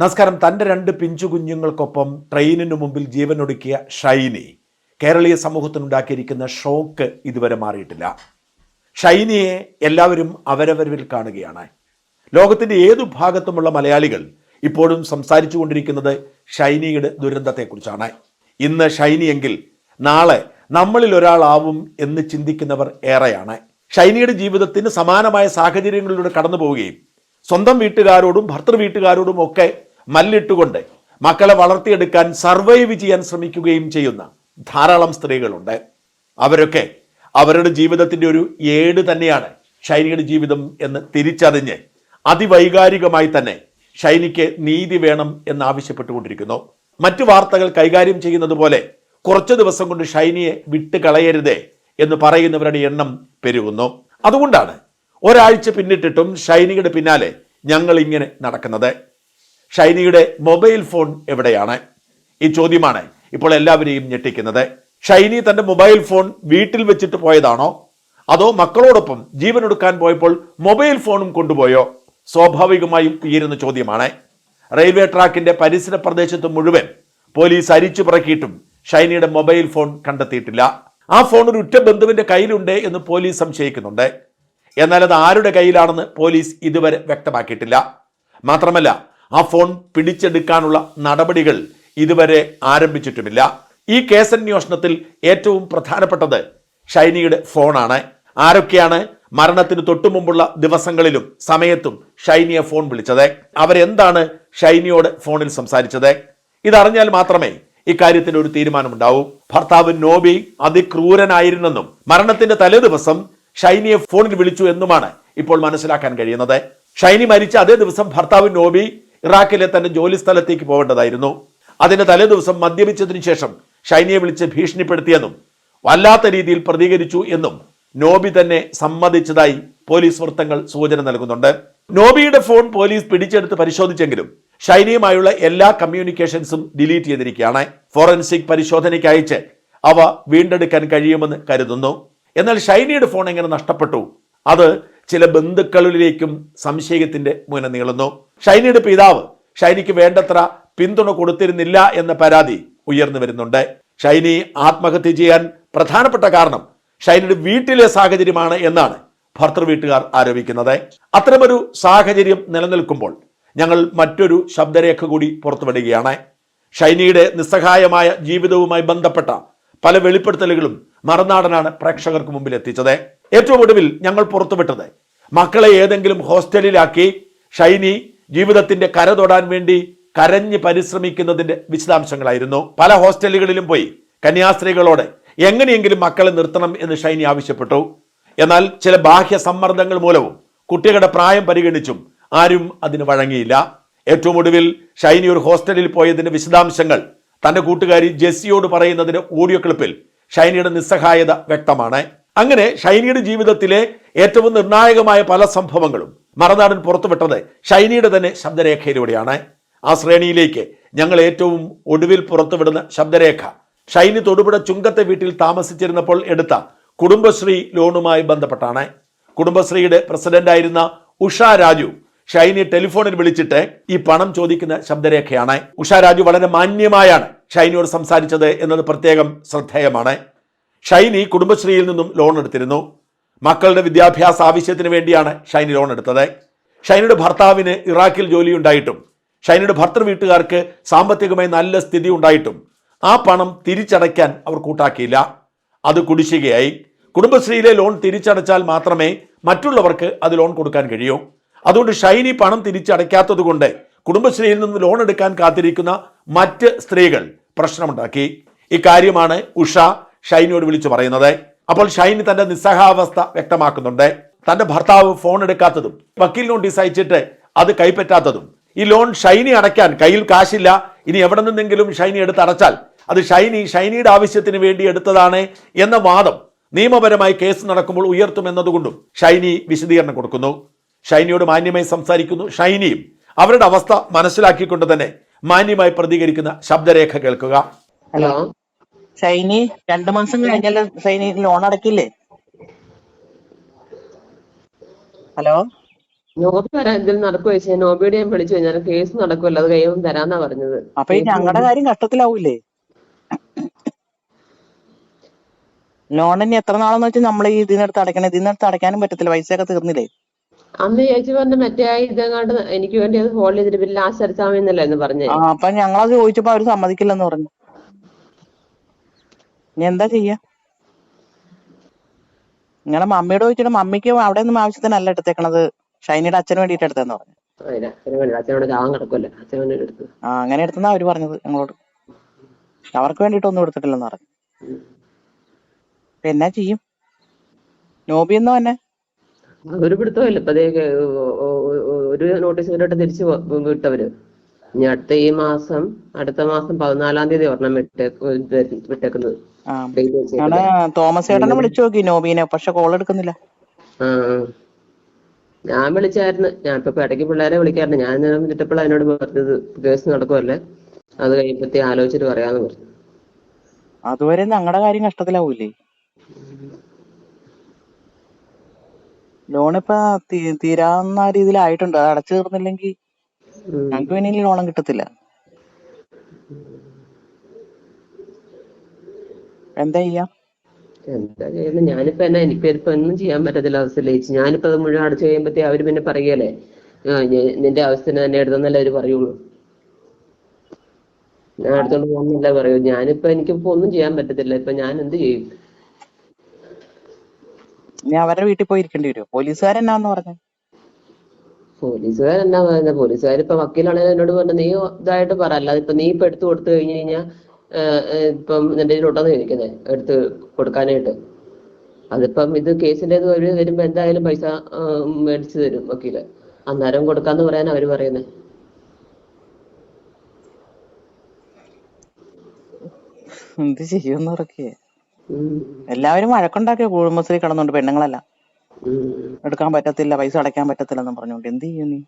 നമസ്കാരം. തന്റെ രണ്ട് പിഞ്ചു കുഞ്ഞുങ്ങൾക്കൊപ്പം ട്രെയിനിന് മുമ്പിൽ ജീവനൊടുക്കിയ ഷൈനി. കേരളീയ സമൂഹത്തിനുണ്ടാക്കിയിരിക്കുന്ന ഷോക്ക് ഇതുവരെ മാറിയിട്ടില്ല. ഷൈനിയെ എല്ലാവരും അവരവരിൽ കാണുകയാണ്. ലോകത്തിന്റെ ഏതു ഭാഗത്തുമുള്ള മലയാളികൾ ഇപ്പോഴും സംസാരിച്ചു കൊണ്ടിരിക്കുന്നത് ഷൈനിയുടെ ദുരന്തത്തെക്കുറിച്ചാണ്. ഇന്ന് ഷൈനിയെങ്കിൽ നാളെ നമ്മളിൽ ഒരാളാവും എന്ന് ചിന്തിക്കുന്നവർ ഏറെയാണ്. ഷൈനിയുടെ ജീവിതത്തിന് സമാനമായ സാഹചര്യങ്ങളിലൂടെ കടന്നു പോവുകയും സ്വന്തം വീട്ടുകാരോടും ഭർത്തൃ വീട്ടുകാരോടും ഒക്കെ മല്ലിട്ടുകൊണ്ട് മക്കളെ വളർത്തിയെടുക്കാൻ സർവൈവ് ചെയ്യാൻ ശ്രമിക്കുകയും ചെയ്യുന്ന ധാരാളം സ്ത്രീകളുണ്ട്. അവരൊക്കെ അവരുടെ ജീവിതത്തിന്റെ ഒരു ഏട് തന്നെയാണ് ഷൈനിയുടെ ജീവിതം എന്ന് തിരിച്ചറിഞ്ഞ് അതിവൈകാരികമായി തന്നെ ഷൈനിക്ക് നീതി വേണം എന്ന് ആവശ്യപ്പെട്ടുകൊണ്ടിരിക്കുന്നു. മറ്റു വാർത്തകൾ കൈകാര്യം ചെയ്യുന്നത് പോലെ കുറച്ചു ദിവസം കൊണ്ട് ഷൈനിയെ വിട്ട് കളയരുതേ എന്ന് പറയുന്നവരുടെ എണ്ണം പെരുകുന്നു. അതുകൊണ്ടാണ് ഒരാഴ്ച പിന്നിട്ടിട്ടും ഷൈനിയുടെ പിന്നാലെ ഞങ്ങൾ ഇങ്ങനെ നടക്കുന്നത്. ഷൈനിയുടെ മൊബൈൽ ഫോൺ എവിടെയാണ്? ഈ ചോദ്യമാണ് ഇപ്പോൾ എല്ലാവരെയും ഞെട്ടിക്കുന്നത്. ഷൈനി തന്റെ മൊബൈൽ ഫോൺ വീട്ടിൽ വെച്ചിട്ട് പോയതാണോ? അതോ മക്കളോടൊപ്പം ജീവൻ എടുക്കാൻ പോയപ്പോൾ മൊബൈൽ ഫോണും കൊണ്ടുപോയോ? സ്വാഭാവികമായും ഉയരുന്ന ചോദ്യമാണ്. റെയിൽവേ ട്രാക്കിന്റെ പരിസര പ്രദേശത്ത് മുഴുവൻ പോലീസ് അരിച്ചു പിറക്കിയിട്ടും ഷൈനിയുടെ മൊബൈൽ ഫോൺ കണ്ടെത്തിയിട്ടില്ല. ആ ഫോൺ ഒരു ഉറ്റ ബന്ധുവിന്റെ കയ്യിലുണ്ട് എന്ന് പോലീസ് സംശയിക്കുന്നുണ്ട്. എന്നാൽ അത് ആരുടെ കയ്യിലാണെന്ന് പോലീസ് ഇതുവരെ വ്യക്തമാക്കിയിട്ടില്ല. മാത്രമല്ല ആ ഫോൺ പിടിച്ചെടുക്കാനുള്ള നടപടികൾ ഇതുവരെ ആരംഭിച്ചിട്ടുമില്ല. ഈ കേസന്വേഷണത്തിൽ ഏറ്റവും പ്രധാനപ്പെട്ടത് ഷൈനിയുടെ ഫോണാണ്. ആരൊക്കെയാണ് മരണത്തിന് തൊട്ടു മുമ്പുള്ള ദിവസങ്ങളിലും സമയത്തും ഷൈനിയെ ഫോൺ വിളിച്ചത്? അവരെന്താണ് ഷൈനിയോട് ഫോണിൽ സംസാരിച്ചത്? ഇതറിഞ്ഞാൽ മാത്രമേ ഇക്കാര്യത്തിന് ഒരു തീരുമാനമുണ്ടാവൂ. ഭർത്താവ് നോബി അതിക്രൂരനായിരുന്നെന്നും മരണത്തിന്റെ തലേദിവസം ഷൈനിയെ ഫോണിൽ വിളിച്ചു എന്നുമാണ് ഇപ്പോൾ മനസ്സിലാക്കാൻ കഴിയുന്നത്. ഷൈനി മരിച്ച അതേ ദിവസം ഭർത്താവ് നോബി ഇറാഖിലെ തന്റെ ജോലി സ്ഥലത്തേക്ക് പോകേണ്ടതായിരുന്നു അതിന്റെ തലേദിവസം മദ്യപിച്ചതിനു ശേഷം ഷൈനിയെ വിളിച്ച് ഭീഷണിപ്പെടുത്തിയെന്നും വല്ലാത്ത രീതിയിൽ പ്രതികരിച്ചു എന്നും നോബി തന്നെ സമ്മതിച്ചതായി പോലീസ് വൃത്തങ്ങൾ സൂചന നൽകുന്നുണ്ട്. നോബിയുടെ ഫോൺ പോലീസ് പിടിച്ചെടുത്ത് പരിശോധിച്ചെങ്കിലും ഷൈനിയുമായുള്ള എല്ലാ കമ്മ്യൂണിക്കേഷൻസും ഡിലീറ്റ് ചെയ്തിരിക്കുകയാണ്. ഫോറൻസിക് പരിശോധനയ്ക്ക് അയച്ച് അവ വീണ്ടെടുക്കാൻ കഴിയുമെന്ന് കരുതുന്നു. എന്നാൽ ഷൈനിയുടെ ഫോൺ എങ്ങനെ നഷ്ടപ്പെട്ടു? അത് ചില ബന്ധുക്കളിലേക്കും സംശയത്തിന്റെ മുന നീളുന്നു. ഷൈനിയുടെ പിതാവ് ഷൈനിക്ക് വേണ്ടത്ര പിന്തുണ കൊടുത്തിരുന്നില്ല എന്ന പരാതി ഉയർന്നു വരുന്നുണ്ട്. ഷൈനി ആത്മഹത്യ ചെയ്യാൻ പ്രധാനപ്പെട്ട കാരണം ഷൈനിയുടെ വീട്ടിലെ സാഹചര്യമാണ് എന്നാണ് ഭർത്തൃ വീട്ടുകാർ ആരോപിക്കുന്നത്. അത്തരമൊരു സാഹചര്യം നിലനിൽക്കുമ്പോൾ ഞങ്ങൾ മറ്റൊരു ശബ്ദരേഖ കൂടി പുറത്തുവിടുകയാണ്. ഷൈനിയുടെ നിസ്സഹായമായ ജീവിതവുമായി ബന്ധപ്പെട്ട പല വെളിപ്പെടുത്തലുകളും മറുനാടനാണ് പ്രേക്ഷകർക്ക് മുമ്പിൽ എത്തിച്ചത്. ഏറ്റവും ഒടുവിൽ ഞങ്ങൾ പുറത്തുവിട്ടത്. മക്കളെ ഏതെങ്കിലും ഹോസ്റ്റലിലാക്കി ഷൈനി ജീവിതത്തിന്റെ കര തൊടാൻ വേണ്ടി കരഞ്ഞ് പരിശ്രമിക്കുന്നതിന്റെ വിശദാംശങ്ങളായിരുന്നു. പല ഹോസ്റ്റലുകളിലും പോയി കന്യാസ്ത്രീകളോട് എങ്ങനെയെങ്കിലും മക്കളെ നിർത്തണം എന്ന് ഷൈനി ആവശ്യപ്പെട്ടു. എന്നാൽ ചില ബാഹ്യ സമ്മർദ്ദങ്ങൾ മൂലവും കുട്ടികളുടെ പ്രായം പരിഗണിച്ചും ആരും അതിന് വഴങ്ങിയില്ല. ഏറ്റവും ഒടുവിൽ ഷൈനി ഒരു ഹോസ്റ്റലിൽ പോയതിന്റെ വിശദാംശങ്ങൾ തന്റെ കൂട്ടുകാരി ജെസ്സിയോട് പറയുന്നതിന്റെ ഓഡിയോ ക്ലിപ്പിൽ ഷൈനിയുടെ നിസ്സഹായത വ്യക്തമാണ്. അങ്ങനെ ഷൈനിയുടെ ജീവിതത്തിലെ ഏറ്റവും നിർണായകമായ പല സംഭവങ്ങളും മറനാടൻ പുറത്തുവിട്ടത് ഷൈനിയുടെ തന്നെ ശബ്ദരേഖയിലൂടെയാണ്. ആ ശ്രേണിയിലേക്ക് ഞങ്ങൾ ഏറ്റവും ഒടുവിൽ പുറത്തുവിടുന്ന ശബ്ദരേഖ. ഷൈനി തൊടുപുഴ ചുങ്കത്തെ വീട്ടിൽ താമസിച്ചിരുന്നപ്പോൾ എടുത്ത കുടുംബശ്രീ ലോണുമായി ബന്ധപ്പെട്ടാണ്. കുടുംബശ്രീയുടെ പ്രസിഡന്റായിരുന്ന ഉഷ രാജു ഷൈനി ടെലിഫോണിൽ വിളിച്ചിട്ട് ഈ പണം ചോദിക്കുന്ന ശബ്ദരേഖയാണ്. ഉഷ രാജു വളരെ മാന്യമായാണ് ഷൈനിയോട് സംസാരിച്ചത് എന്നത് പ്രത്യേകം ശ്രദ്ധേയമാണ്. ഷൈനി കുടുംബശ്രീയിൽ നിന്നും ലോൺ എടുത്തിരുന്നു. മക്കളുടെ വിദ്യാഭ്യാസ ആവശ്യത്തിന് വേണ്ടിയാണ് ഷൈനി ലോൺ എടുത്തത്. ഷൈനിയുടെ ഭർത്താവിന് ഇറാഖിൽ ജോലി ഉണ്ടായിട്ടും ഷൈനിയുടെ ഭർത്തൃ വീട്ടുകാർക്ക് സാമ്പത്തികമായി നല്ല സ്ഥിതി ഉണ്ടായിട്ടും ആ പണം തിരിച്ചടയ്ക്കാൻ അവർ കൂട്ടാക്കിയില്ല. അത് കുടിശ്ശികയായി. കുടുംബശ്രീയിലെ ലോൺ തിരിച്ചടച്ചാൽ മാത്രമേ മറ്റുള്ളവർക്ക് അത് ലോൺ കൊടുക്കാൻ കഴിയൂ. അതുകൊണ്ട് ഷൈനി പണം തിരിച്ചടയ്ക്കാത്തതുകൊണ്ട് കുടുംബശ്രീയിൽ നിന്ന് ലോൺ എടുക്കാൻ കാത്തിരിക്കുന്ന മറ്റ് സ്ത്രീകൾ പ്രശ്നമുണ്ടാക്കി. ഇക്കാര്യമാണ് ഉഷ ഷൈനിയോട് വിളിച്ചു പറയുന്നത്. അപ്പോൾ ഷൈനി തന്റെ നിസ്സഹാവസ്ഥ വ്യക്തമാക്കുന്നുണ്ട്. തന്റെ ഭർത്താവ് ഫോൺ എടുക്കാത്തതും വക്കീൽ നോട്ടീസ് അയച്ചിട്ട് അത് കൈപ്പറ്റാത്തതും. ഈ ലോൺ ഷൈനി അടയ്ക്കാൻ കയ്യിൽ കാശില്ല. ഇനി എവിടെ നിന്നെങ്കിലും ഷൈനി എടുത്ത് അടച്ചാൽ അത് ഷൈനി ഷൈനിയുടെ ആവശ്യത്തിന് വേണ്ടി എടുത്തതാണ് എന്ന വാദം നിയമപരമായി കേസ് നടക്കുമ്പോൾ ഉയർത്തുമെന്നതുകൊണ്ടും ഷൈനി വിശദീകരണം കൊടുക്കുന്നു. ഷൈനിയോട് മാന്യമായി സംസാരിക്കുന്നു. ഷൈനിയും അവരുടെ അവസ്ഥ മനസ്സിലാക്കിക്കൊണ്ട് തന്നെ മാന്യമായി പ്രതികരിക്കുന്ന ശബ്ദരേഖ കേൾക്കുക. ഹലോ. ഷൈനി രണ്ടു മാസം കഴിഞ്ഞാൽ ഷൈനി ലോൺ അടക്കില്ലേ? ഹലോ? നോബി എന്തെങ്കിലും നടക്കുമോ ചോദിച്ചാൽ നോബിയോട് ഞാൻ വിളിച്ചു. ഞാൻ കേസ് നടക്കുമല്ലോ അത് കഴിയുമ്പോൾ തരാന്നാ പറഞ്ഞത്. അപ്പൊ ഈ ഞങ്ങളുടെ കാര്യം കഷ്ടത്തിലാവൂലേ? ലോൺ ഇനി എത്ര നാളെന്ന് വെച്ചാൽ നമ്മൾ ഈ ഇതിനടുത്ത് അടയ്ക്കണം. ഇതിനടുത്ത് അടയ്ക്കാനും പറ്റത്തില്ല. പൈസയൊക്കെ തീർന്നില്ലേ? അന്ന് ചേച്ചി പറഞ്ഞ മറ്റേ ഇതെങ്ങാണ്ട് എനിക്ക് വേണ്ടി അത് ഫോൺ ചെയ്തിട്ട് പിന്നെ ലാസ്റ്റ് അടിച്ചാൽ മതി എന്ന് പറഞ്ഞേ. ആ അപ്പൊ ഞങ്ങളത് ചോദിച്ചപ്പോ അവർ സമ്മതിക്കില്ലെന്ന് പറഞ്ഞു. ഇനി എന്താ ചെയ്യാ? നിങ്ങളെ മമ്മിയോട് ചോദിച്ചിട്ട് മമ്മിക്ക് അവിടെ ഒന്നും ആവശ്യത്തിനല്ല എടുത്തേക്കണത്. ഷൈനിയുടെ അച്ഛന് വേണ്ടിട്ട് എടുത്തെന്ന് പറഞ്ഞു. ആ അങ്ങനെ എടുത്തെന്നാ അവർ പറഞ്ഞത് ഞങ്ങളോട് അവർക്ക് വേണ്ടിയിട്ടൊന്നും എടുത്തിട്ടില്ലെന്ന് പറഞ്ഞു. പിന്നെ എന്നാ ചെയ്യും? നോബി എന്നോ തന്നെ ഒരു പിടുത്തമില്ല? ഇപ്പൊ ഒരു നോട്ടീസ് ഇവരോട്ട് തിരിച്ചു വിട്ടവര്. ഇനി അടുത്ത ഈ മാസം അടുത്ത മാസം പതിനാലാം തീയതി ഒരെണ്ണം വിട്ടേക്ക് വിട്ടേക്കുന്നത്. ഞങ്ങൾ തോമസ് ചേട്ടനെ വിളിച്ചു നോക്കി നോബീനെ പക്ഷെ കോൾ എടുക്കുന്നില്ല. ഞാൻ വിളിച്ചായിരുന്നു. ഞാൻ ഇപ്പൊ ഇടയ്ക്ക് പിള്ളേരെ വിളിക്കാറുണ്ട്. ഞാൻ ഇന്നലെ വിളിച്ചപ്പോൾ അതിനോട് പറഞ്ഞത് കേസ് നടക്കുമല്ലേ അത് കഴിയുമ്പത്തേ ആലോചിച്ചിട്ട് പറയാന്ന് പറഞ്ഞു. അതുവരെ ഞങ്ങളുടെ കാര്യം കഷ്ടത്തിലാവൂലേ? ലോൺ ഇപ്പൊ തീരാവുന്ന രീതിയിലായിട്ടുണ്ട്. അത് അടച്ചു തീർന്നില്ലെങ്കിൽ. ഞങ്ങൾക്ക് പിന്നെ ലോണും കിട്ടത്തില്ല. എന്താ ചെയ്യാ? എന്താ ചെയ്യുന്നത് ഞാനിപ്പോ എന്നാ എനിക്ക് ഇപ്പൊ ഒന്നും ചെയ്യാൻ പറ്റത്തില്ല അവസ്ഥ. ലയിച്ചു ഞാനിപ്പോ അത് മുഴുവൻ അടച്ചു കഴിയുമ്പത്തേ അവർ പിന്നെ പറയല്ലേ? നിന്റെ അവസ്ഥനെ തന്നെ എടുത്തെന്നല്ലേ അവർ പറയുള്ളൂ. ഞാൻ അടുത്തോണ്ട് പോകുന്നില്ല പറയൂ. ഞാനിപ്പോ എനിക്കിപ്പോ ഒന്നും ചെയ്യാൻ പറ്റത്തില്ല. ഇപ്പൊ ഞാൻ എന്ത് ചെയ്യും? ഞാൻ അവരുടെ വീട്ടിൽ പോയി ഇരിക്കേണ്ടി വരുമോ പോലീസുകാരെന്നാന്ന് പറഞ്ഞു? പോലീസുകാരെന്നാ പറയുന്നത് പോലീസുകാർ ഇപ്പൊ വക്കീലാണെങ്കിൽ എന്നോട് പറഞ്ഞു നീ ഇതായിട്ട് പറ. അല്ലാതെ ഇപ്പൊ നീ ഇപ്പൊ എടുത്തു കൊടുത്തു കഴിഞ്ഞു കഴിഞ്ഞാൽ ഇപ്പം നിന്റെ കയ്യിലോട്ടാന്ന് ചോദിക്കുന്നത് എടുത്ത് കൊടുക്കാനായിട്ട്. അതിപ്പം ഇത് കേസിന്റെ അവർ വരുമ്പോ എന്തായാലും പൈസ മേടിച്ചു തരും വക്കീൽ. അന്നേരം കൊടുക്കാന്ന് പറയാൻ അവർ പറയുന്നത് എന്ത് ചെയ്യുമെന്ന് ഉറക്കേ? എല്ലാവരും വഴക്കുണ്ടാക്കിയ കുടുംബശ്രീ കിടന്നുണ്ട് പെണ്ണുങ്ങളെല്ലാം. എടുക്കാൻ പറ്റത്തില്ല പൈസ അടയ്ക്കാൻ പറ്റത്തില്ലെന്ന് പറഞ്ഞോണ്ട് എന്ത് ചെയ്യും നീ?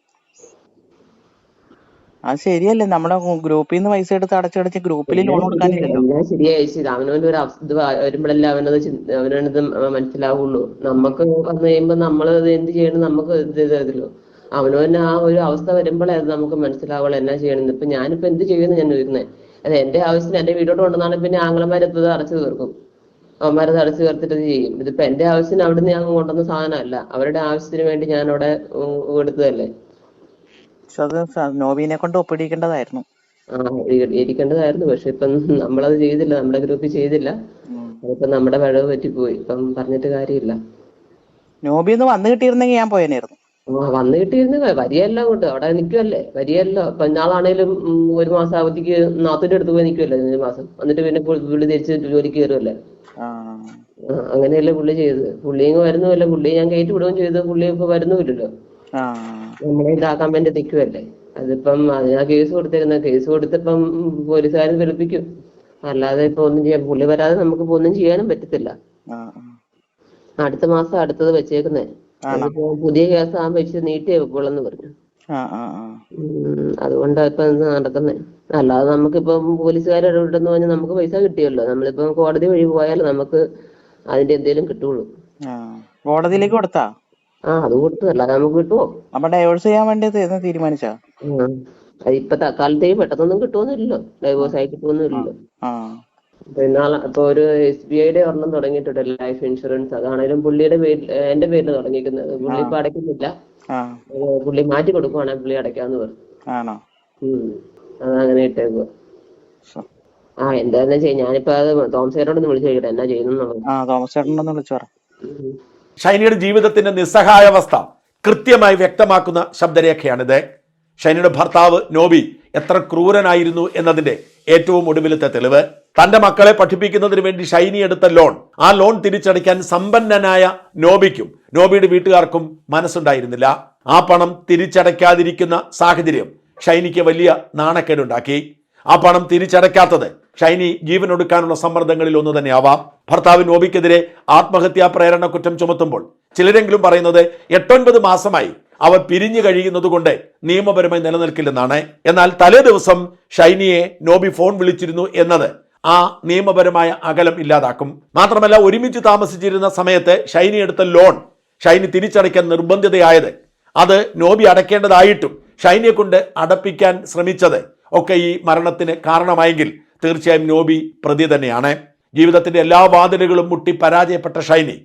അത് ശരിയല്ലേ. നമ്മുടെ ഗ്രൂപ്പിൽ നിന്ന് പൈസ എടുത്ത് അടച്ചടച്ച് ഗ്രൂപ്പിൽ ലോൺ കൊടുക്കാനില്ലല്ലോ. ശരിയായി. അവനവന്റെ ഒരു ഇത് വരുമ്പോഴല്ലേ അവനത് അവനത് മനസ്സിലാവുള്ളൂ. നമുക്ക് വന്നു കഴിയുമ്പോ നമ്മൾ എന്ത് ചെയ്യണം നമുക്ക് ഇത് ചെയ്തല്ലോ അവനവന് ആ ഒരു അവസ്ഥ വരുമ്പോഴേ അത് നമുക്ക് മനസ്സിലാവുള്ളൂ എന്നാ ചെയ്യണമെന്ന് ഇപ്പൊ ഞാനിപ്പോ എന്ത് ചെയ്യുമെന്ന് ഞാൻ ചോദിക്കുന്നത് അത് എന്റെ ആവശ്യത്തിന് എന്റെ വീടോട്ട് കൊണ്ടുവന്നാണ് പിന്നെ ആംഗ്ലമാരെത്തത് അടച്ചു തീർക്കും. അവന്മാരത് അടച്ചു തീർത്തിട്ട് ചെയ്യും. ഇതിപ്പോ എന്റെ ആവശ്യത്തിന് അവിടുന്ന് ഞാൻ കൊണ്ടുവന്ന സാധനമല്ല. അവരുടെ ആവശ്യത്തിന് വേണ്ടി ഞാൻ അവിടെ കൊടുത്തതല്ലേ എടുത്തതല്ലേ. പക്ഷെ അത് നോബിനെ കൊണ്ട് ഒപ്പിടിക്കേണ്ടതായിരുന്നു. ഇരിക്കേണ്ടതായിരുന്നു. പക്ഷെ ഇപ്പം നമ്മളത് ചെയ്തില്ല. നമ്മുടെ ഗ്രൂപ്പിൽ ചെയ്തില്ല. അതിപ്പോ നമ്മുടെ വഴവ് പറ്റിപ്പോയി. ഇപ്പം പറഞ്ഞിട്ട് കാര്യമില്ല. നോബി ഒന്ന് വന്നു കിട്ടിയിരുന്നെങ്കിൽ ഞാൻ പോയനായിരുന്നു. വന്നു കിട്ടിയിരുന്ന വരിയല്ല അങ്ങോട്ട്. അവിടെ നിൽക്കുമല്ലേ വരിയല്ലോ ഇപ്പൊ ഇന്നാളാണേലും ഒരു മാസം അവധിക്ക് നാത്തിന്റെ അടുത്ത് പോയി നിൽക്കുമല്ലേ ഒരു മാസം. എന്നിട്ട് പിന്നെ പുള്ളി തിരിച്ച് ജോലിക്ക് കയറുമല്ലേ അങ്ങനെയല്ലേ പുള്ളി ചെയ്തത്. പുള്ളിയും ഇങ്ങ് പുള്ളി ഞാൻ കയറ്റി വിടുകയും ചെയ്തു. പുള്ളി ഇപ്പൊ വരുന്നുമില്ലല്ലോ. നമ്മളെ ഇതാക്കാൻ വേണ്ടി നിൽക്കുമല്ലേ അതിപ്പം അതിനാ കേസ് കൊടുത്തിരുന്ന കേസ് കൊടുത്തിപ്പം പോലീസുകാർ വെളുപ്പിക്കും. അല്ലാതെ ഇപ്പൊ ഒന്നും ചെയ്യാൻ പുള്ളി വരാതെ നമുക്ക് ഒന്നും ചെയ്യാനും പറ്റത്തില്ല. ആ അടുത്ത മാസം അടുത്തത് വെച്ചേക്കുന്നേ. പുതിയ കേസ് ആകുമ്പോ ഇച്ചിരി നീട്ടിയേ വെക്കുള്ളെന്ന് പറഞ്ഞു. ആ ആ ആ. അതുകൊണ്ടാ ഇപ്പൊ നടക്കുന്നേ. അല്ലാതെ നമുക്കിപ്പം പോലീസുകാർ ഇടപെട്ടെന്ന് പറഞ്ഞാൽ നമുക്ക് പൈസ കിട്ടിയല്ലോ. നമ്മളിപ്പം കോടതി വഴി പോയാൽ നമുക്ക് അതിന്റെ എന്തേലും കിട്ടുള്ളൂ ആ. കോടതിയിലേക്ക് കൊടുത്താ? ആ അത് കൊടുത്തു. അല്ലാതെ നമുക്ക് കിട്ടുമോ അപ്പൊ ഡൈവോഴ്സ് ചെയ്യാൻ വേണ്ടി തീരുമാനിച്ചാ? ഇപ്പൊ തൽക്കാലത്തേക്ക് പെട്ടെന്നൊന്നും കിട്ടുമെന്നില്ലല്ലോ ഡൈവോഴ്സ് ആയി കിട്ടുമെന്നില്ലല്ലോ ആ പിന്നെ ഇപ്പൊ ഒരു എസ് ബി ഐയുടെ ഒരെണ്ണം തുടങ്ങിയിട്ടുണ്ട്. ലൈഫ് ഇൻഷുറൻസ് അതാണേലും പുള്ളിയുടെ പേരിൽ എന്റെ പേരിൽ തുടങ്ങിയിരിക്കുന്നത്. പുള്ളി ഇപ്പൊ അടയ്ക്കുന്നില്ല. പുള്ളി മാറ്റി കൊടുക്കുവാണെങ്കിൽ പുള്ളി അടയ്ക്കാന്ന് പറഞ്ഞു. അതങ്ങനെ ഇട്ടേക്കുക ആ എന്താന്ന് വെച്ചാൽ ഞാനിപ്പോ അത് ചേട്ടനോട് വിളിച്ചു ചോദിക്കട്ടെ. എന്നാ ചെയ്യുന്നു തോമസ് ചേട്ടനോട് വിളിച്ചു പറ. ഷൈനിയുടെ ജീവിതത്തിന്റെ നിസ്സഹായാവസ്ഥ കൃത്യമായി വ്യക്തമാക്കുന്ന ശബ്ദരേഖയാണിത്. ഷൈനിയുടെ ഭർത്താവ് നോബി എത്ര ക്രൂരനായിരുന്നു എന്നതിന്റെ ഏറ്റവും ഒടുവിലത്തെ തെളിവ്. തന്റെ മക്കളെ പഠിപ്പിക്കുന്നതിന് വേണ്ടി ഷൈനി എടുത്ത ലോൺ. ആ ലോൺ തിരിച്ചടയ്ക്കാൻ സമ്പന്നനായ നോബിക്കും നോബിയുടെ വീട്ടുകാർക്കും മനസ്സുണ്ടായിരുന്നില്ല. ആ പണം തിരിച്ചടയ്ക്കാതിരിക്കുന്ന സാഹചര്യം ഷൈനിക്ക് വലിയ നാണക്കേടുണ്ടാക്കി. ആ പണം തിരിച്ചടയ്ക്കാത്തത് ഷൈനി ജീവനൊടുക്കാനുള്ള സമ്മർദ്ദങ്ങളിൽ ഒന്ന് തന്നെയാവാം. ഭർത്താവ് നോബിക്കെതിരെ ആത്മഹത്യാ പ്രേരണ കുറ്റം ചുമത്തുമ്പോൾ ചിലരെങ്കിലും പറയുന്നത് എട്ടൊൻപത് മാസമായി അവ പിരിഞ്ഞു കഴിയുന്നത് കൊണ്ട് നിയമപരമായി നിലനിൽക്കില്ലെന്നാണ്. എന്നാൽ തലേ ദിവസം ഷൈനിയെ നോബി ഫോൺ വിളിച്ചിരുന്നു എന്നത് ആ നിയമപരമായ അകലം ഇല്ലാതാക്കും. മാത്രമല്ല ഒരുമിച്ച് താമസിച്ചിരുന്ന സമയത്ത് ഷൈനി എടുത്ത ലോൺ ഷൈനി തിരിച്ചടയ്ക്കാൻ നിർബന്ധിതയായത് അത് നോബി അടയ്ക്കേണ്ടതായിട്ടും ഷൈനിയെ കൊണ്ട് അടപ്പിക്കാൻ ശ്രമിച്ചത് ഒക്കെ ഈ മരണത്തിന് കാരണമായെങ്കിൽ തീർച്ചയായും നോബി പ്രതി തന്നെയാണ്. ജീവിതത്തിന്റെ എല്ലാ വാതിലുകളും മുട്ടി പരാജയപ്പെട്ട ഷൈനി.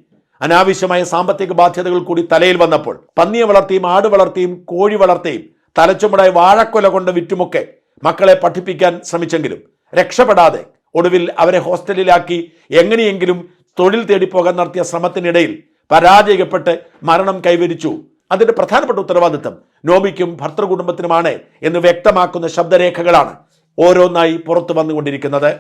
അനാവശ്യമായ സാമ്പത്തിക ബാധ്യതകൾ കൂടി തലയിൽ വന്നപ്പോൾ പന്നിയെ വളർത്തിയും ആട് വളർത്തിയും കോഴി വളർത്തിയും തലച്ചുമടായി വാഴക്കൊല കൊണ്ട് വിറ്റുമൊക്കെ മക്കളെ പഠിപ്പിക്കാൻ ശ്രമിച്ചെങ്കിലും രക്ഷപ്പെടാതെ ഒടുവിൽ അവരെ ഹോസ്റ്റലിലാക്കി എങ്ങനെയെങ്കിലും തൊഴിൽ തേടിപ്പോകാൻ നടത്തിയ ശ്രമത്തിനിടയിൽ പരാജയപ്പെട്ട് മരണം കൈവരിച്ചു. അതിന്റെ പ്രധാനപ്പെട്ട ഉത്തരവാദിത്തം നോബിക്കും ഭർത്തൃകുടുംബത്തിനുമാണ് എന്ന് വ്യക്തമാക്കുന്ന ശബ്ദരേഖകളാണ് ഓരോന്നായി പുറത്തു വന്നുകൊണ്ടിരിക്കുന്നത്.